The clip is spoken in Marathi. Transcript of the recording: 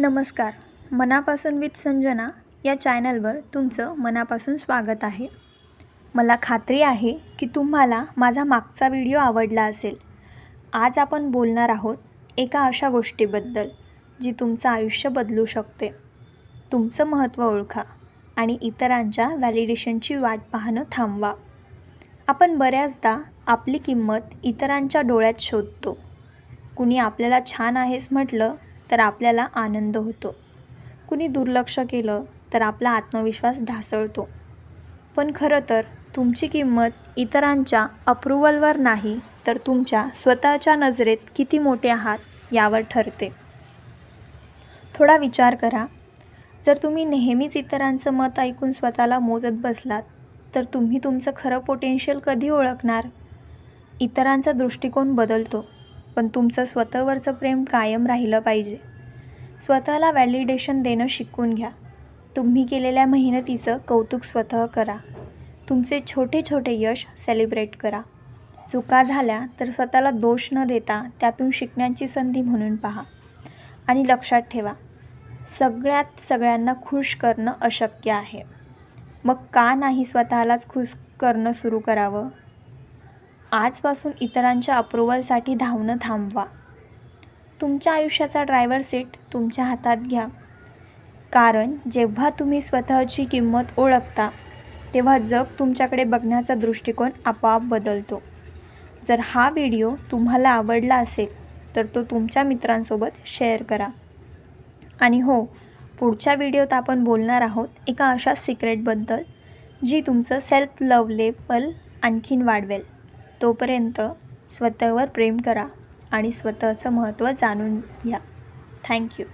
नमस्कार. मनापासून विथ संजना या चॅनलवर तुमचं मनापासून स्वागत आहे. मला खात्री आहे की तुम्हाला माझा मागचा व्हिडिओ आवडला असेल. आज आपण बोलणार आहोत एका अशा गोष्टीबद्दल जी तुमचं आयुष्य बदलू शकते. तुमचं महत्त्व ओळखा आणि इतरांच्या व्हॅलिडेशनची वाट पाहणं थांबवा. आपण बऱ्याचदा आपली किंमत इतरांच्या डोळ्यात शोधतो. कुणी आपल्याला छान आहेस म्हटलं तर आपल्याला आनंद होतो. कुणी दुर्लक्ष केलं तर आपला आत्मविश्वास ढासळतो. पण खरं तर तुमची किंमत इतरांच्या अप्रुव्हलवर नाही तर तुमच्या स्वतःच्या नजरेत किती मोठे आहात यावर ठरते. थोडा विचार करा. जर तुम्ही नेहमीच इतरांचं मत ऐकून स्वतःला मोजत बसलात तर तुम्ही तुमचं खरं पोटेन्शियल कधी ओळखणार? इतरांचा दृष्टिकोन बदलतो. पण तुमचं स्वतःवरचं प्रेम कायम राहिलं पाहिजे. स्वतःला व्हॅलिडेशन देणं शिकून घ्या. तुम्ही केलेल्या मेहनतीचं कौतुक स्वतः करा. तुमचे छोटे छोटे यश सेलिब्रेट करा. चुका झाल्या तर स्वतःला दोष न देता त्यातून शिकण्याची संधी म्हणून पहा. आणि लक्षात ठेवा सगळ्यात सगळ्यांना खुश करणं अशक्य आहे. मग का नाही स्वतःलाच खुश करणं सुरू करावं? आजपासून इतरांच्या अप्रुव्हलसाठी धावणं थांबवा. तुमच्या आयुष्याचा ड्रायव्हर सीट तुमच्या हातात घ्या. कारण जेव्हा तुम्ही स्वतःची किंमत ओळखता तेव्हा जग तुमच्याकडे बघण्याचा दृष्टिकोन आपोआप बदलतो. जर हा व्हिडिओ तुम्हाला आवडला असेल तर तो तुमच्या मित्रांसोबत शेअर करा. आणि हो पुढच्या व्हिडिओत आपण बोलणार आहोत एका अशा सिक्रेटबद्दल जी तुमचं सेल्फ लव लेवल आणखीन वाढवेल. तोपर्यंत स्वतःवर प्रेम करा आणि स्वतःचं महत्त्व जाणून घ्या. थँक्यू